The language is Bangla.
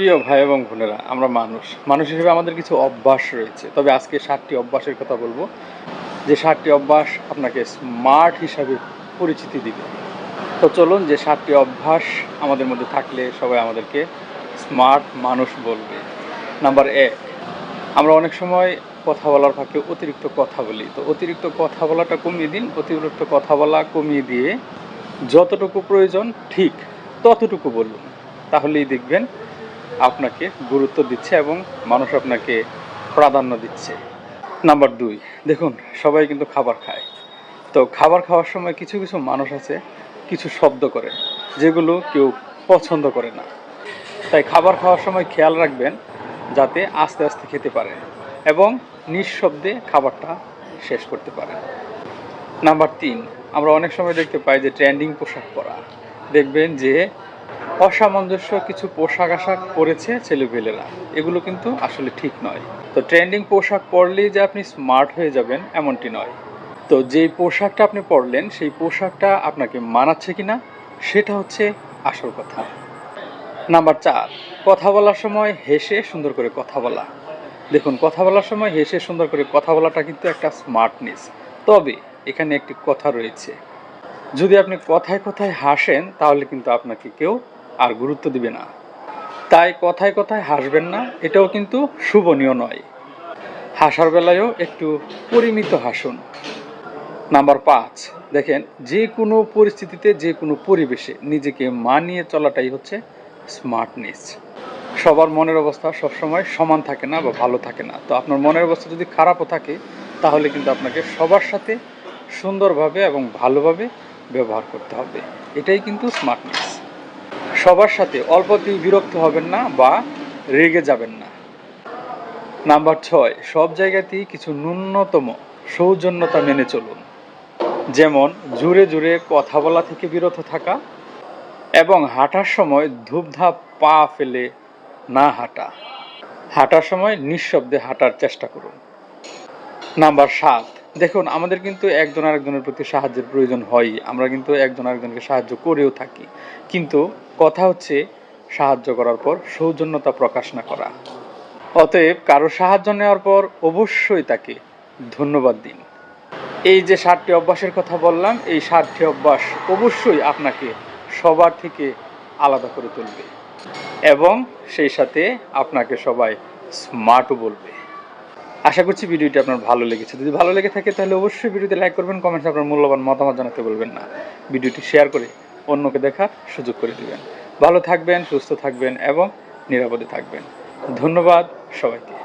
প্রিয় ভাই এবং বোনেরা, আমরা মানুষ। মানুষ হিসেবে আমাদের কিছু অভ্যাস রয়েছে। তবে আজকে সাতটি অভ্যাসের কথা বলব। যে সাতটি অভ্যাস আপনাকে স্মার্ট হিসাবে পরিচিতি দিবে। তো চলুন যে সাতটি অভ্যাস আমাদের মধ্যে থাকলে সবাই আমাদেরকে স্মার্ট মানুষ বলবে। নাম্বার এক, আমরা অনেক সময় কথা বলার ফাঁকে অতিরিক্ত কথা বলি। তো অতিরিক্ত কথা বলাটা কমিয়ে দিন। অতিরিক্ত কথা বলা কমিয়ে দিয়ে যতটুকু প্রয়োজন ঠিক ততটুকু বলুন। তাহলেই দেখবেন আপনাকে গুরুত্ব দিচ্ছে এবং মানুষ আপনাকে প্রাধান্য দিচ্ছে। নাম্বার দুই, দেখুন, সবাই কিন্তু খাবার খায়। তো খাবার খাওয়ার সময় কিছু কিছু মানুষ আছে, কিছু শব্দ করে, যেগুলো কেউ পছন্দ করে না। তাই খাবার খাওয়ার সময় খেয়াল রাখবেন, যাতে আস্তে আস্তে খেতে পারে এবং নিঃশব্দে খাবারটা শেষ করতে পারে। নাম্বার তিন, আমরা অনেক সময় দেখতে পাই যে ট্রেন্ডিং পোশাক পরা। দেখবেন যে অসামঞ্জস্য কিছু পোশাক আশাক পরেছে ছেলেপেলেরা। এগুলো কিন্তু আসলে ঠিক নয়। তো ট্রেন্ডিং পোশাক পরলেই যে আপনি স্মার্ট হয়ে যাবেন এমনটি নয়। তো যেই পোশাকটা আপনি পরলেন, সেই পোশাকটা আপনাকে মানাচ্ছে কিনা, সেটা হচ্ছে আসল কথা। নাম্বার চার, কথা বলার সময় হেসে সুন্দর করে কথা বলা। দেখুন, কথা বলার সময় হেসে সুন্দর করে কথা বলাটা কিন্তু একটা স্মার্টনেস তবে এখানে একটি কথা রয়েছে। যদি আপনি কথায় কথায় হাসেন, তাহলে কিন্তু আপনাকে কেউ আর গুরুত্ব দিবে না। তাই কথায় কথায় হাসবেন না, এটাও কিন্তু শুভনীয় নয়। হাসার বেলায়ও একটু পরিমিত হাসুন। নাম্বার পাঁচ, দেখেন, যে কোনো পরিস্থিতিতে, যে কোনো পরিবেশে নিজেকে মানিয়ে চলাটাই হচ্ছে স্মার্টনেস সবার মনের অবস্থা সবসময় সমান থাকে না বা ভালো থাকে না। তো আপনার মনের অবস্থা যদি খারাপও থাকে, তাহলে কিন্তু আপনাকে সবার সাথে সুন্দরভাবে এবং ভালোভাবে ব্যবহার করতে হবে। এটাই কিন্তু স্মার্টনেস সবার সাথে অল্পতেই বিরক্ত হবেন না বা রেগে যাবেন না। নাম্বার ছয়, সব জায়গাতেই কিছু ন্যূনতম সৌজন্যতা মেনে চলুন। যেমন জুড়ে জুড়ে কথা বলা থেকে বিরত থাকা এবং হাঁটার সময় ধূপধাপ পা ফেলে না হাঁটা। হাঁটার সময় নিঃশব্দে হাঁটার চেষ্টা করুন। নাম্বার সাত দেখুন, আমাদের কিন্তু একজন আরেকজনের প্রতি সাহায্যের প্রয়োজন হয়ই। আমরা কিন্তু একজন আরেকজনকে সাহায্য করেও থাকি। কিন্তু কথা হচ্ছে সাহায্য করার পর সৌজন্যতা প্রকাশ না করা। অতএব কারও সাহায্য নেওয়ার পর অবশ্যই তাকে ধন্যবাদ দিন। এই যে সাতটি অভ্যাসের কথা বললাম, এই সাতটি অভ্যাস অবশ্যই আপনাকে সবার থেকে আলাদা করে তুলবে এবং সেই সাথে আপনাকে সবাই স্মার্টও বলবে। আশা করছি ভিডিওটি আপনার ভালো লেগেছে। যদি ভালো লেগে থাকে তাহলে অবশ্যই ভিডিওতে লাইক করবেন কমেন্টস আপনার মূল্যবান মতামত জানাতে বলবেন না। ভিডিওটি শেয়ার করে অন্যকে দেখার সুযোগ করে দিবেন। ভালো থাকবেন, সুস্থ থাকবেন এবং নিরাপদে থাকবেন। ধন্যবাদ সবাইকে।